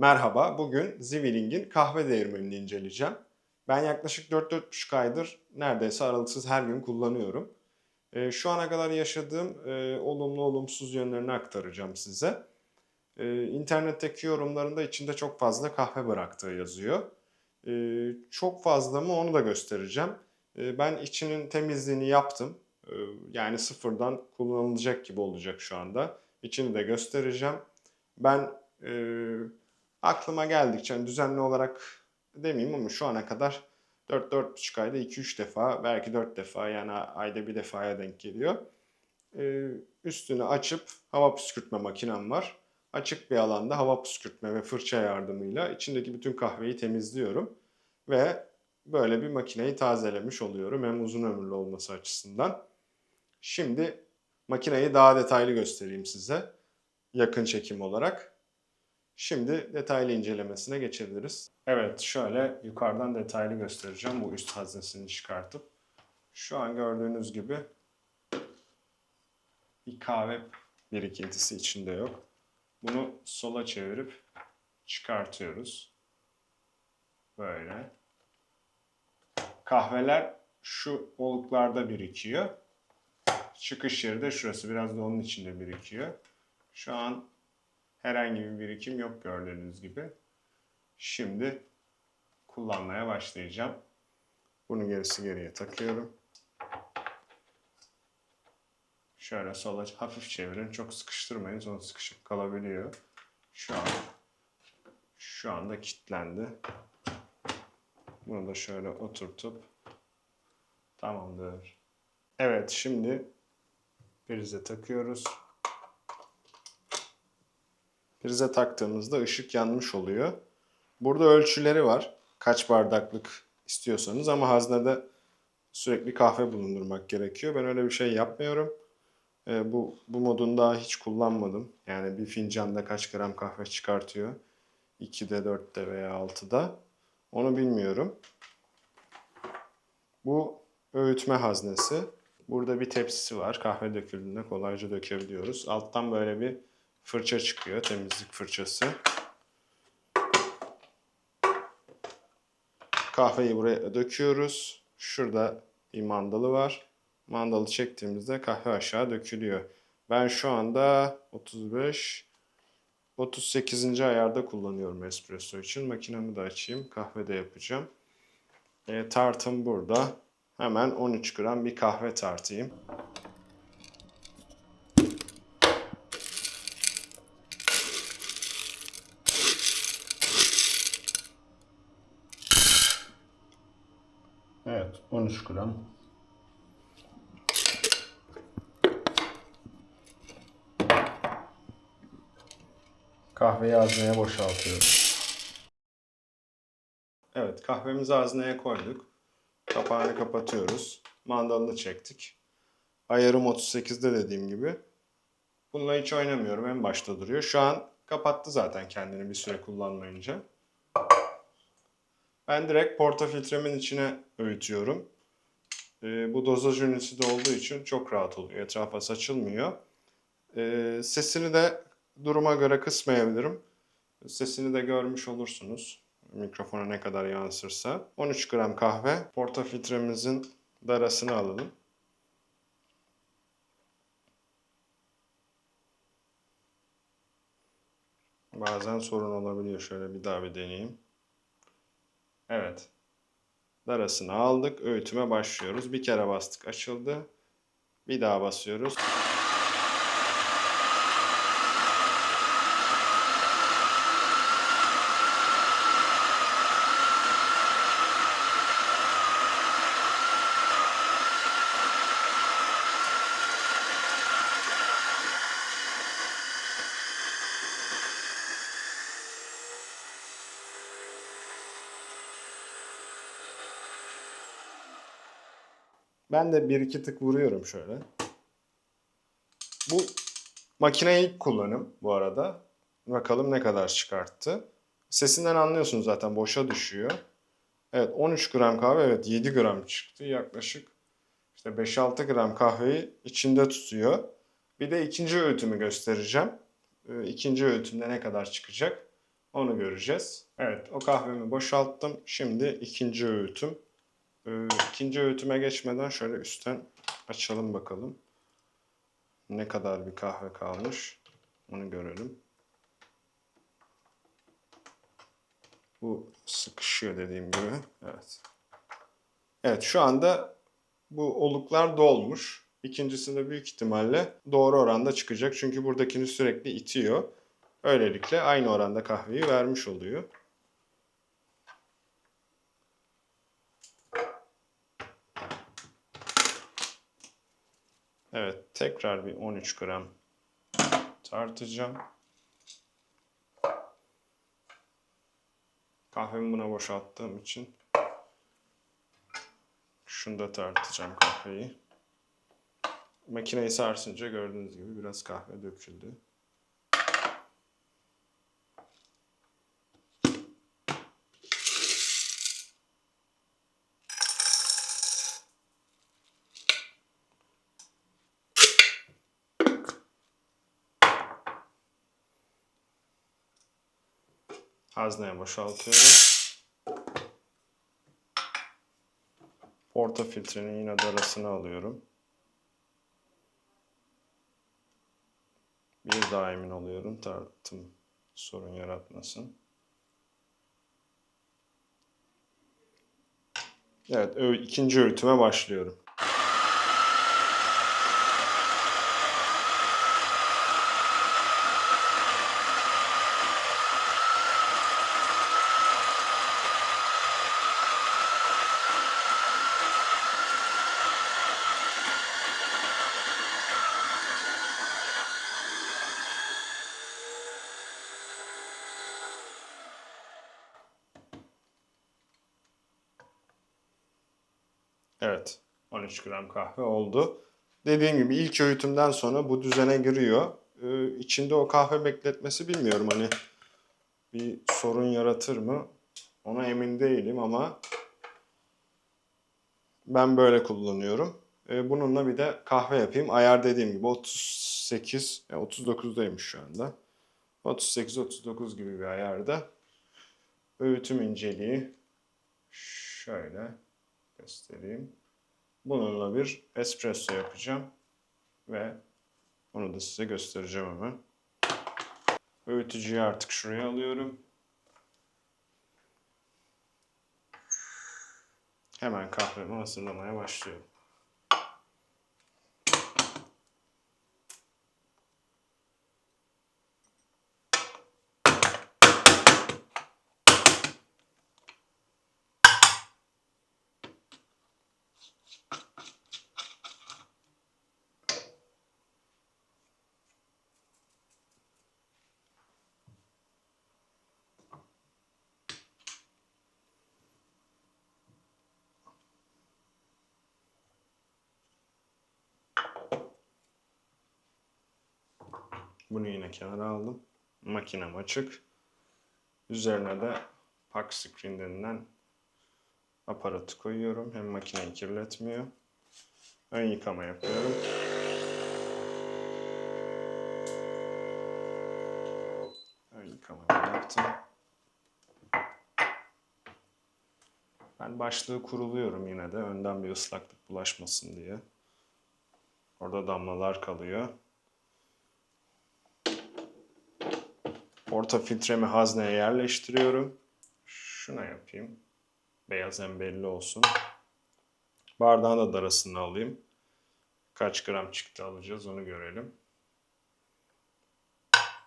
Merhaba, bugün Zwilling'in kahve değirmenini inceleyeceğim. Ben yaklaşık 4-4,5 aydır neredeyse aralıksız her gün kullanıyorum. Ee, şu ana kadar yaşadığım e, olumlu olumsuz yönlerini aktaracağım size. Ee, internetteki yorumlarında içinde çok fazla kahve bıraktığı yazıyor. Ee, çok fazla mı onu da göstereceğim. Ben içinin temizliğini yaptım. Yani sıfırdan kullanılacak gibi olacak şu anda. İçini de göstereceğim. Ben e, aklıma geldikçe hani düzenli olarak demeyeyim ama şu ana kadar 4-4,5 ayda 2-3 defa belki 4 defa yani ayda bir defaya denk geliyor. Ee, üstünü açıp hava püskürtme makinem var. Açık bir alanda hava püskürtme ve fırça yardımıyla içindeki bütün kahveyi temizliyorum. Ve böyle bir makineyi tazelemiş oluyorum hem uzun ömürlü olması açısından. Şimdi makineyi daha detaylı göstereyim size yakın çekim olarak. Şimdi detaylı incelemesine geçebiliriz. Evet şöyle yukarıdan detaylı göstereceğim bu üst haznesini çıkartıp. Şu an gördüğünüz gibi bir kahve birikintisi içinde yok. Bunu sola çevirip çıkartıyoruz. Böyle. Kahveler şu oluklarda birikiyor. Çıkış yeri de şurası. Biraz da onun içinde birikiyor. Şu an herhangi bir birikim yok gördüğünüz gibi. Şimdi kullanmaya başlayacağım. Bunu gerisi geriye takıyorum. Şöyle sola hafif çevirin. Çok sıkıştırmayın. Sonra sıkışıp kalabiliyor. Şu an şu anda kilitlendi. Bunu da şöyle oturtup tamamdır. Evet şimdi prize takıyoruz. Prize taktığımızda ışık yanmış oluyor. Burada ölçüleri var. Kaç bardaklık istiyorsanız ama haznede sürekli kahve bulundurmak gerekiyor. Ben öyle bir şey yapmıyorum. Ee, bu, bu modunu daha hiç kullanmadım. Yani bir fincanda kaç gram kahve çıkartıyor. 2'de, 4'te veya 6'da. Onu bilmiyorum. Bu öğütme haznesi. Burada bir tepsisi var. Kahve döküldüğünde kolayca dökebiliyoruz. Alttan böyle bir fırça çıkıyor. Temizlik fırçası. Kahveyi buraya döküyoruz. Şurada bir mandalı var. Mandalı çektiğimizde kahve aşağı dökülüyor. Ben şu anda 35 38. ayarda kullanıyorum espresso için. Makinemi de açayım. Kahve de yapacağım. E, tartım burada. Hemen 13 gram bir kahve tartayım. Evet, 13 gram. Kahveyi hazneye boşaltıyorum. Evet, kahvemizi hazneye koyduk. Kapağını kapatıyoruz. Mandalını çektik. Ayarım 38'de dediğim gibi. Bununla hiç oynamıyorum. En başta duruyor. Şu an kapattı zaten kendini bir süre kullanmayınca. Ben direkt portafiltremin içine öğütüyorum. Ee, bu dozaj ünitesi de olduğu için çok rahat oluyor. Etrafa saçılmıyor. Ee, sesini de duruma göre kısmayabilirim. Sesini de görmüş olursunuz. Mikrofona ne kadar yansırsa. 13 gram kahve. Portafiltremizin darasını alalım. Bazen sorun olabiliyor. Şöyle bir daha bir deneyeyim. Evet. Darasını aldık. Öğütüme başlıyoruz. Bir kere bastık açıldı. Bir daha basıyoruz. Ben de bir iki tık vuruyorum şöyle. Bu makine ilk kullanım bu arada. Bakalım ne kadar çıkarttı. Sesinden anlıyorsunuz zaten boşa düşüyor. Evet 13 gram kahve evet 7 gram çıktı. Yaklaşık işte 5-6 gram kahveyi içinde tutuyor. Bir de ikinci öğütümü göstereceğim. Ee, İkinci öğütümde ne kadar çıkacak Onu göreceğiz. Evet o kahvemi boşalttım. Şimdi ikinci öğütüm. Ee, ikinci öğütüme geçmeden şöyle üstten açalım bakalım. Ne kadar bir kahve kalmış. Onu görelim. Bu sıkışıyor dediğim gibi. Evet. Evet şu anda bu oluklar dolmuş. İkincisi de büyük ihtimalle doğru oranda çıkacak. Çünkü buradakini sürekli itiyor. Öylelikle aynı oranda kahveyi vermiş oluyor. Evet tekrar bir 13 gram tartacağım. Kahvemi buna boşalttığım için şunu da tartacağım kahveyi. Makineyi sarsınca gördüğünüz gibi biraz kahve döküldü. Hazneye boşaltıyorum. Porta filtrenin yine darasını alıyorum. Bir daha emin oluyorum tartım sorun yaratmasın. Evet, ikinci öğütüme başlıyorum. Evet, 13 gram kahve oldu. Dediğim gibi ilk öğütümden sonra bu düzene giriyor. Ee, içinde o kahve bekletmesi bilmiyorum hani bir sorun yaratır mı? Ona emin değilim ama ben böyle kullanıyorum. Ee, bununla bir de kahve yapayım. Ayar dediğim gibi 38, yani 39'daymış şu anda. 38-39 gibi bir ayarda. Öğütüm inceliği şöyle göstereyim. Bununla bir espresso yapacağım ve onu da size göstereceğim hemen. Öğütücüyü artık şuraya alıyorum. Hemen kahvemi hazırlamaya başlıyorum. Bunu yine kenara aldım. Makinem açık. Üzerine de pack screen denilen aparatı koyuyorum. Hem makineyi kirletmiyor. Ön yıkama yapıyorum. Ön yıkamayı yaptım. Ben başlığı kuruluyorum yine de önden bir ıslaklık bulaşmasın diye. Orada damlalar kalıyor. Porta filtremi hazneye yerleştiriyorum. Şuna yapayım. Beyaz hem belli olsun. Bardağın da darasını alayım. Kaç gram çıktı alacağız onu görelim.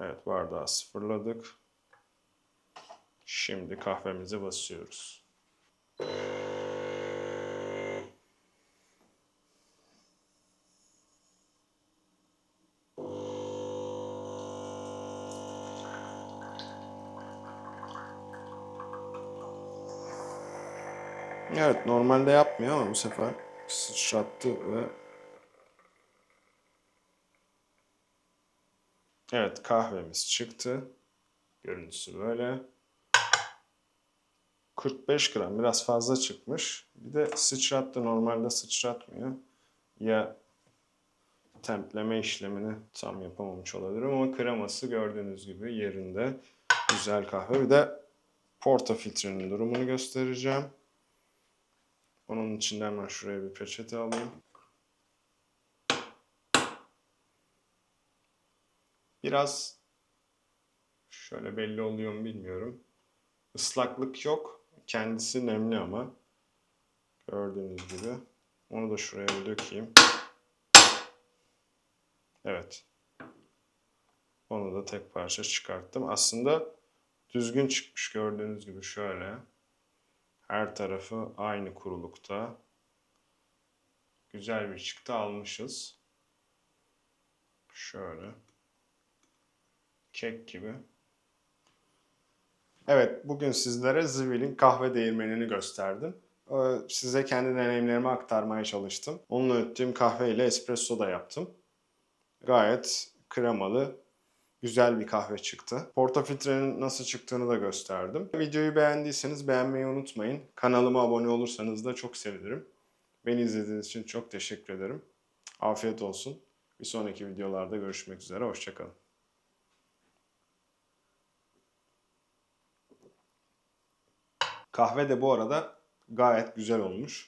Evet bardağı sıfırladık. Şimdi kahvemizi basıyoruz. Evet normalde yapmıyor ama bu sefer sıçrattı ve Evet kahvemiz çıktı. Görüntüsü böyle. 45 gram biraz fazla çıkmış. Bir de sıçrattı normalde sıçratmıyor. Ya templeme işlemini tam yapamamış olabilirim ama kreması gördüğünüz gibi yerinde. Güzel kahve. Bir de porta filtrenin durumunu göstereceğim. Onun için de hemen şuraya bir peçete alayım. Biraz şöyle belli oluyor mu bilmiyorum. Islaklık yok. Kendisi nemli ama. Gördüğünüz gibi. Onu da şuraya bir dökeyim. Evet. Onu da tek parça çıkarttım. Aslında düzgün çıkmış gördüğünüz gibi şöyle. Her tarafı aynı kurulukta. Güzel bir çıktı almışız. Şöyle. Kek gibi. Evet, bugün sizlere Zwill'in kahve değirmenini gösterdim. Ee, Size kendi deneyimlerimi aktarmaya çalıştım. Onunla öttüğüm kahve ile espresso da yaptım. Gayet kremalı, güzel bir kahve çıktı. Portafiltrenin nasıl çıktığını da gösterdim. Videoyu beğendiyseniz beğenmeyi unutmayın. Kanalıma abone olursanız da çok sevinirim. Beni izlediğiniz için çok teşekkür ederim. Afiyet olsun. Bir sonraki videolarda görüşmek üzere. Hoşçakalın. Kahve de bu arada gayet güzel olmuş.